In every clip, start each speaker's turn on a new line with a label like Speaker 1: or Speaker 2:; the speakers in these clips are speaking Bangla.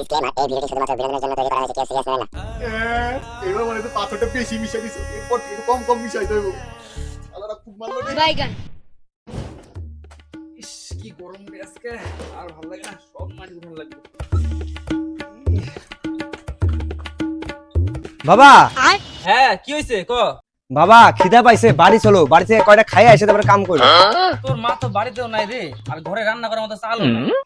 Speaker 1: ডিসক্লেমার এই ভিডিওটি শুধুমাত্র বিনোদনের জন্য তৈরি করা হয়েছে কেউ সিরিয়াস নেবেন না।
Speaker 2: এবার মানে তো পাথরটা বেশি মিশাই দিছো। এরপর একটু কম কম মিশাই দেবো আলাদা খুব
Speaker 3: বাইগান
Speaker 4: ইস কি গরম রে আজকে। আর ভালো লাগে না? সব মাটি উঠান লাগবে।
Speaker 5: বাবা!
Speaker 4: হ্যাঁ কি হয়েছে ক।
Speaker 5: বাবা খিদা পাইছে বাড়ি চলো। বাড়ি থেকে কয়টা খাই এসে তারপরে কাম করবে।
Speaker 4: তোর মা তো বাড়িতেও নাই রে। আর ঘরে রান্না করার মতো চাল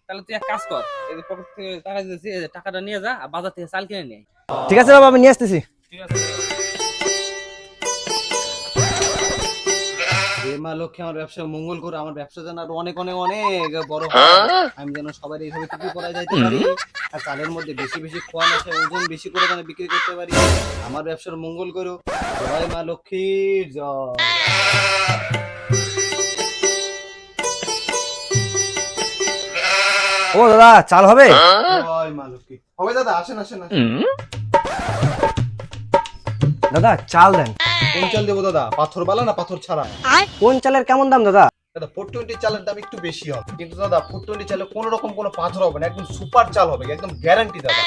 Speaker 4: তাহলে তুই এক কাজ কর এই যে পকেট থেকে টাকা দিয়েছি এই যে টাকাটা নিয়ে যা আর বাজার থেকে চাল কিনে নিয়ে
Speaker 5: ঠিক আছে বাবা আমি নিয়ে আসতেছি।
Speaker 4: ঠিক আছে।
Speaker 6: মা লক্ষ্মী আমার ব্যবসা মঙ্গল করে আমার ব্যবসা যেন আরও অনেক অনেক অনেক বড় হয়। আমি যেন সবাই এইভাবে টুকু করা যাইতে পারি। আর চালের মধ্যে বেশি বেশি খোয়ান আছে ওজন বেশি করে যেন বিক্রি করতে পারি। আমার ব্যবসার মঙ্গল করো। জয় মা লক্ষ্মীর জয়।
Speaker 5: ও দাদা চাল হবে?
Speaker 2: জয় মা লক্ষ্মী। হবে দাদা আসেন আসেন আসেন।
Speaker 5: দাদা চাল দেন।
Speaker 2: কোন চাল দেবো দাদা? পাথর বালা না পাথর ছাড়া?
Speaker 5: কোন চালের কেমন দাম দাদা?
Speaker 2: দাদা ফোর টোয়েন্টি চালের দাম একটু বেশি হবে। কিন্তু দাদা ফোর টোয়েন্টি চালে কোনো রকম কোনো পাথর হবে না একদম সুপার চাল হবে একদম গ্যারান্টি দাদা।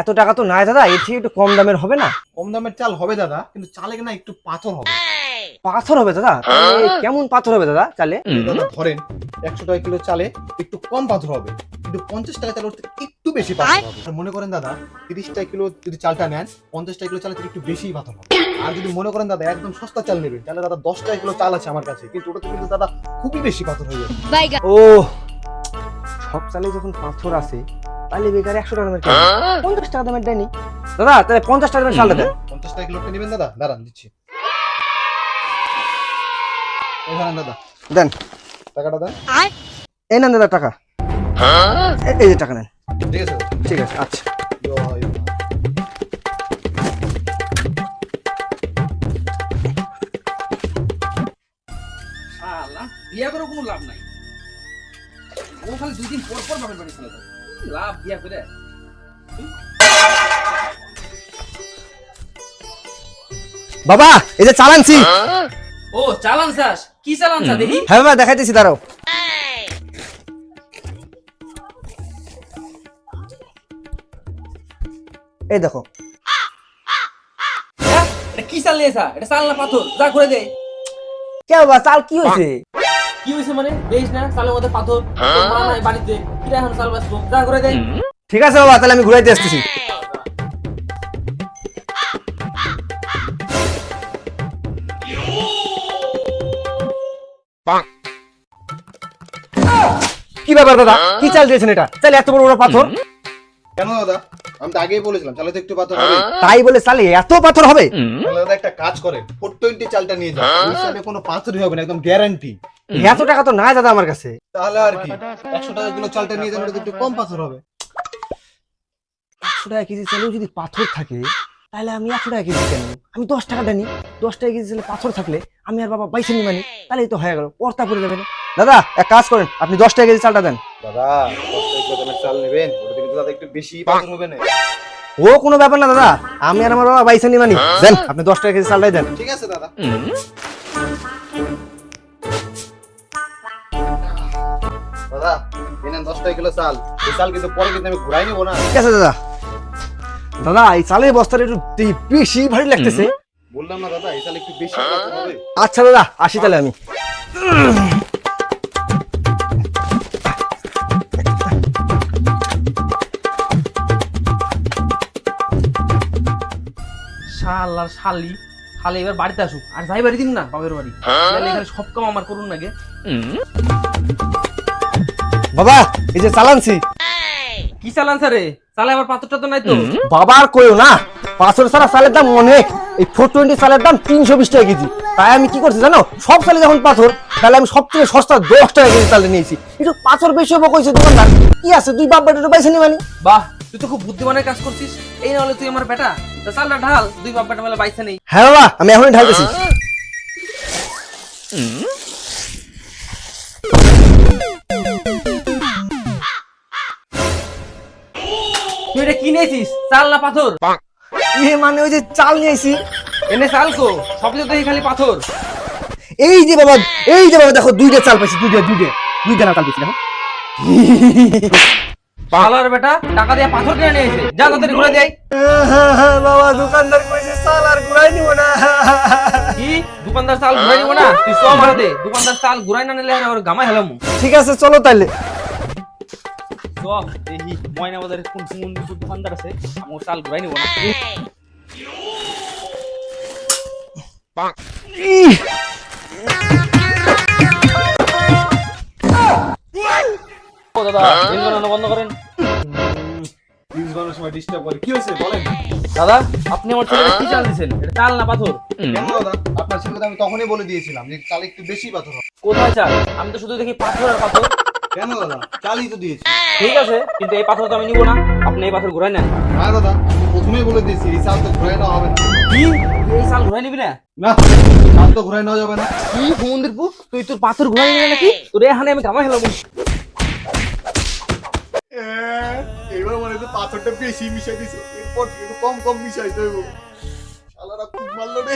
Speaker 5: এত টাকা তো নাই দাদা এর থেকে একটু কম দামের হবে না?
Speaker 2: কম দামের চাল হবে দাদা কিন্তু চালে না একটু পাথর হবে।
Speaker 5: পাথর হবে দাদা? কেমন পাথর হবে দাদা চালে?
Speaker 2: দাদা ধরেন একশো টাকা কিলো চালে একটু কম পাথর হবে। কিন্তু পঞ্চাশ টাকা চালের থেকে একটু বেশি হবে। আর মনে করেন দাদা তিরিশ টাকা কিলো যদি চালটা নেন পঞ্চাশ টাকা কিলো চালের থেকে একটু বেশি পাথর হবে। আর যদি মনে করেন দাদা একদম সস্তা চাল নেবেন তাহলে দাদা দশ টাকা কিলো চাল আছে আমার কাছে। কিন্তু ওটাতে কিন্তু দাদা খুবই বেশি পাথর হয়ে যাবে।
Speaker 5: ও সব চালে যখন পাথর আছে তাহলে বেকার একশো টাকা দামের পঞ্চাশ টাকা দামের দেয়নি। দাদা তাহলে পঞ্চাশ টাকা দামের চালটা দেন।
Speaker 2: পঞ্চাশ টাকা কিলোটা নেবেন দাদা? দাঁড়ান দিচ্ছি। দাদা।
Speaker 5: দেন।
Speaker 2: টাকাটা দেন।
Speaker 5: এই নেন দাদা টাকা। এই যে টাকা নেন।
Speaker 2: ঠিক আছে।
Speaker 5: আচ্ছা।
Speaker 4: বিয়া করে কোনো লাভ নাই। ও খালি দুই দিন পর পর বাপের বাড়ি চলে যায়। লাভ বিয়া করে?
Speaker 5: বাবা এই যে চালানছি
Speaker 4: ও চালান চাস? কি চালান চা দেখি।
Speaker 5: হ্যাঁ বাবা দেখাইতেছি দাঁড়াও। এই দেখো।
Speaker 4: হ্যাঁ? এটা কি চাল নিয়েছা? এটা চাল না পাথর? যা করে দে।
Speaker 5: কে বাবা চাল কি হয়েছে?
Speaker 4: কি হয়েছে মানে? বেশ না চালের মধ্যে পাথর। নাই বাড়িতে। কিরা এখন চাল ব্যস্ত যা করে দে।
Speaker 5: ঠিক আছে বাবা তাহলে আমি ঘুরাইতে আসতেছি। কি ব্যাপার দাদা? কি চাল দিয়েছেন এটা? চাল এত বড় বড় পাথর?
Speaker 2: কেন দাদা? আমি তো আগেই বলেছিলাম চালে তো একটু পাথর হবে।
Speaker 5: তাই বলে চালে এত পাথর হবে?
Speaker 2: তাহলে দাদা একটা কাজ করেন ফোর টোয়েন্টি চালটা নিয়ে যান ওই চালে কোনো পাথরই হবে না একদম গ্যারান্টি
Speaker 5: এত টাকা তো নাই দাদা আমার কাছে।
Speaker 2: তাহলে আর কি একশো টাকা কিলো চালটা নিয়ে যান ওটা একটু কম পাথর হবে।
Speaker 5: একশো টাকা কেজি চালেও যদি পাথর থাকে তাহলে আমি একশো টাকা কেজি কেন? আমি দশ টাকা দেনি দশ টাকা কেজি চালে পাথর থাকলে আমি আর বাবা বাইসে নি মানি তাহলেই তো হয়ে গেল পর্তা পড়ে যাবে না। দাদা এক কাজ করেন আপনি দশ টাকা কেজি চালটা দেন।
Speaker 2: দাদা দশ টাকা চাল নেবেন ওটাতে কিন্তু দাদা একটু বেশি পাথর হবে না।
Speaker 5: ও কোনো ব্যাপার না দাদা। আমি আর আমার বাবা বাইসে মানি। দেন আপনি দশ টাকা কেজি চালটাই দেন।
Speaker 2: ঠিক আছে দাদা। দাদা দশ টাকা কিলো চাল। এই চাল কিন্তু পরে কিন্তু আমি ঘুরাই নেব না।
Speaker 5: ঠিক আছে দাদা। দাদা এই চালের বস্তাটা একটু বেশি ভারী লাগতেছে।
Speaker 2: বললাম না দাদা এই চাল একটু বেশি
Speaker 5: আচ্ছা দাদা আসি তাহলে আমি।
Speaker 4: শালার শালি খালি এবার বাড়িতে আসুক। আর যাই বাড়ি দিন না বাপের বাড়ি। তাহলে এখানে সব কাম আমার করুন নাকি
Speaker 5: বাবা এই যে চালানছি।
Speaker 4: কি চালান স্যারে চালে আবার পাথরটা তো নাই তো?
Speaker 5: বাবা আর কইও না পাঁচশো সারা চালের দাম অনেক। এই ফোর টোয়েন্টি চালের দাম তিনশো বিশ টাকা কেজি। তাই আমি কি করছি জানো? সব চালে যখন পাথর তাহলে আমি সব থেকে সস্তা দশ টাকা কেজি চালে নিয়েছি। একটু পাথর বেশি হব কইছে দোকানদার। কি আছে? তুই বাপ পাইছে নি মানে?
Speaker 4: বাহ তুই তো খুব বুদ্ধিমানের কাজ করছিস। এই না হলে তুই আমার বেটা। তা চালটা ঢাল। দুই বাপ বেটা মেলে বাইসে নেই।
Speaker 5: হ্যাঁ বাবা আমি এখনই ঢালতেছি।
Speaker 4: তুই এটা কি নিয়েছিস? চাল না পাথর?
Speaker 5: এ মানে ওই যে চাল নিয়েছি।
Speaker 4: এনে চাল কো। সবই তো খালি পাথর।
Speaker 5: এই যে বাবা এই যে বাবা দেখো দুইটা চাল পাইছি দুইটা দুইটা। দুইটা না চাল পাইছি দেখো।
Speaker 4: শালার বেটা টাকা দিয়ে পাথর কিনে নিয়ে এসে যা তাদের ঘুরে দেয়।
Speaker 5: বাবা দোকানদার কইছে চাল আর ঘুরাই নিব না
Speaker 4: কি? দোকানদার চাল ঘুরাই নিব না? তুই সব ভাড়া দে। দোকানদার চাল ঘুরাই না নিলে ওর গামাই হেলাম।
Speaker 5: ঠিক আছে চলো তাইলে।
Speaker 4: সব দেখি ময়না বাজারে কোন কোন দোকানদার আছে আমার চাল ঘুরাই নিব না। ও দাদা বন্ধ করেন।
Speaker 2: সময় ডিস্টার্ব করে। কি হয়েছে বলেন?
Speaker 4: দাদা আপনি আমার ছেলেকে কি চাল দিছেন এটা চাল না পাথর?
Speaker 2: কেন দাদা? আপনার ছেলেকে আমি তখনই বলে দিয়েছিলাম যে চাল একটু বেশি পাথর হবে।
Speaker 4: কোথায় চাল? আমি তো শুধু দেখি পাথর আর পাথর।
Speaker 2: কেন দাদা? চালই তো দিয়েছি।
Speaker 4: ঠিক আছে কিন্তু এই পাথর তো আমি নিব না। আপনি এই পাথর ঘুরাই নেন।
Speaker 2: না দাদা আমি প্রথমেই বলে দিয়েছি এই চাল তো ঘুরাই নেওয়া হবে না।
Speaker 4: কি? তুই এই চাল ঘুরাই নিবি না?
Speaker 2: না চাল তো ঘুরাই নেওয়া যাবে না।
Speaker 4: কি মন্দির পু তুই তোর পাথর ঘুরাই নিবি নাকি? তোর এখানে আমি গামা হেলাম
Speaker 2: এবার মনে হচ্ছে পাথরটা বেশি মিশাই দিছে। এরপর থেকে কম কম মিশাইতে হইব। শালারা খুব মারলো রে।